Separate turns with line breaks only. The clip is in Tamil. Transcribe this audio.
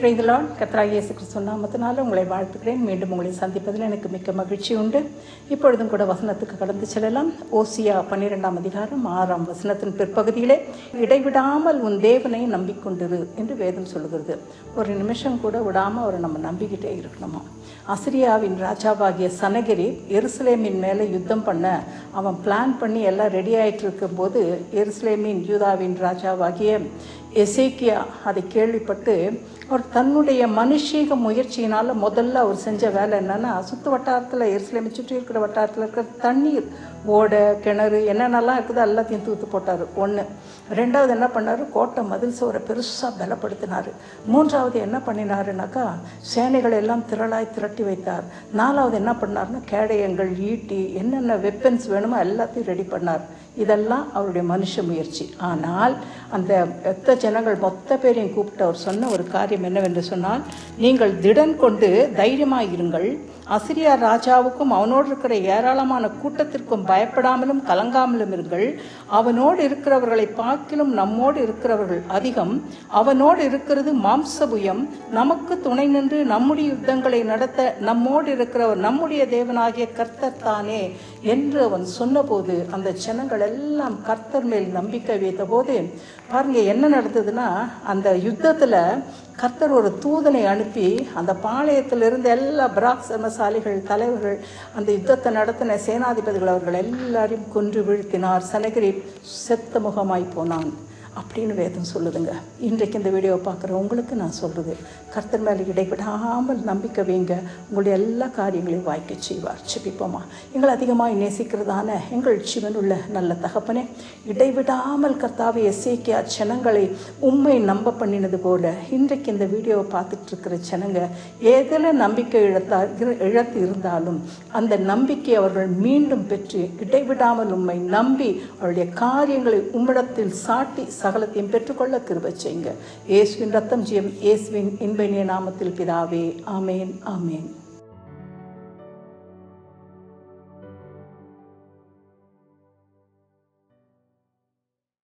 பிரைதலான் கத்ராய் இயேசு கிறிஸ்து நாமத்தினால உங்களை வாழ்த்துக்கிறேன் மீண்டும் உங்களை சந்திப்பதில் எனக்கு மிக்க மகிழ்ச்சி உண்டு. இப்பொழுதும் கூட வசனத்துக்கு கடந்து செல்லலாம். ஓசியா பன்னிரெண்டாம் அதிகாரம் ஆறாம் வசனத்தின் பிற்பகுதியிலே இடைவிடாமல் உன் தேவனை நம்பிக்கொண்டிரு என்று வேதம் சொல்லுகிறது. ஒரு நிமிஷம் கூட விடாமல் அவரை நம்ம நம்பிக்கிட்டே இருக்கணுமா? அசிரியாவின் ராஜாவாகிய சனகிரி எருசலேமின் மேலே யுத்தம் பண்ண அவன் பிளான் பண்ணி எல்லாம் ரெடி ஆகிட்டு இருக்கும்போது எருசலேமின் யூதாவின் ராஜாவாகிய எசேக்கியா அதை கேள்விப்பட்டு அவர் தன்னுடைய மனுஷீக முயற்சியினால் முதல்ல அவர் செஞ்ச வேலை என்னென்னா சுற்று வட்டாரத்தில் எருசலேமை சுற்றி இருக்கிற வட்டாரத்தில் இருக்கிற தண்ணீர் ஓடை கிணறு என்னென்னலாம் இருக்குதோ எல்லாத்தையும் தூத்து போட்டார். ஒன்று ரெண்டாவது என்ன பண்ணார்? கோட்டை மதில் சுவரை பெருசாக பலப்படுத்தினார். மூன்றாவது என்ன பண்ணினாருனாக்கா சேனைகள் எல்லாம் திரளாய் திரட்டி வைத்தார். நாலாவது என்ன பண்ணார்னா கேடயங்கள் ஈட்டி என்னென்ன வெப்பன்ஸ் வேணுமோ எல்லாத்தையும் ரெடி பண்ணார். இதெல்லாம் அவருடைய மனுஷ முயற்சி. ஆனால் அந்த எத்த ஜனங்கள் மொத்த பேரையும் கூப்பிட்டு அவர் சொன்ன ஒரு காரியம் என்னவென்று சொன்னால் நீங்கள் திடன் கொண்டு தைரியமாயிருங்கள் அசிரியா ராஜாவுக்கும் அவனோடு இருக்கிற ஏராளமான கூட்டத்திற்கும் பயப்படாமலும் கலங்காமலும் இருங்கள். அவனோடு இருக்கிறவர்களை பார்க்கிலும் நம்மோடு இருக்கிறவர்கள் அதிகம். அவனோடு இருக்கிறது மாம்சபுயம். நமக்கு துணை நின்று நம்முடைய யுத்தங்களை நடத்த நம்மோடு இருக்கிறவர் நம்முடைய தேவனாகிய கர்த்தர் தானே என்று அவன் சொன்னபோது அந்த ஜனங்கள் எல்லாம் கர்த்தர் மேல் நம்பிக்கை வைத்தபோது பாருங்க என்ன நடந்ததுன்னா அந்த யுத்தத்தில் கர்த்தர் ஒரு தூதனை அனுப்பி அந்த பாளையத்திலிருந்து எல்லா பிராக்சமசாலிகள் தலைவர்கள் அந்த யுத்தத்தை நடத்தின சேனாதிபதிகள் அவர்கள் எல்லாரையும் கொன்று வீழ்த்தினார். சனகிரி செத்த முகமாய் போனான். அப்படின்னு வேதம் சொல்லுதுங்க. இன்றைக்கு இந்த வீடியோவை பார்க்குற உங்களுக்கு நான் சொல்கிறது கர்த்தர் மேலே இடைவிடாமல் நம்பிக்கை வைங்க. உங்களுடைய எல்லா காரியங்களையும் வாய்க்க செய்வார். செபிப்போமா எங்களை அதிகமாக நேசிக்கிறதான எங்கள் சிவனுள்ள நல்ல தகப்பனே இடைவிடாமல் கர்த்தாவை எசேக்கியா ஜனங்களை உண்மை நம்ப பண்ணினது போல இன்றைக்கு இந்த வீடியோவை பார்த்துட்டு இருக்கிற ஜனங்க எதில் நம்பிக்கை இழத்தா இழத்து இருந்தாலும் அந்த நம்பிக்கை அவர்கள் மீண்டும் பெற்று இடைவிடாமல் உண்மை நம்பி அவருடைய காரியங்களை உம்மிடத்தில் சாட்டி சகலத்தையும் பெற்றுக்கொள்ள கிருபை செய்யுங்க. இயேசுவின் ரத்தம் ஜெயம் இயேசுவின் இன்பனிய நாமத்தில் பிதாவே ஆமேன் ஆமேன்.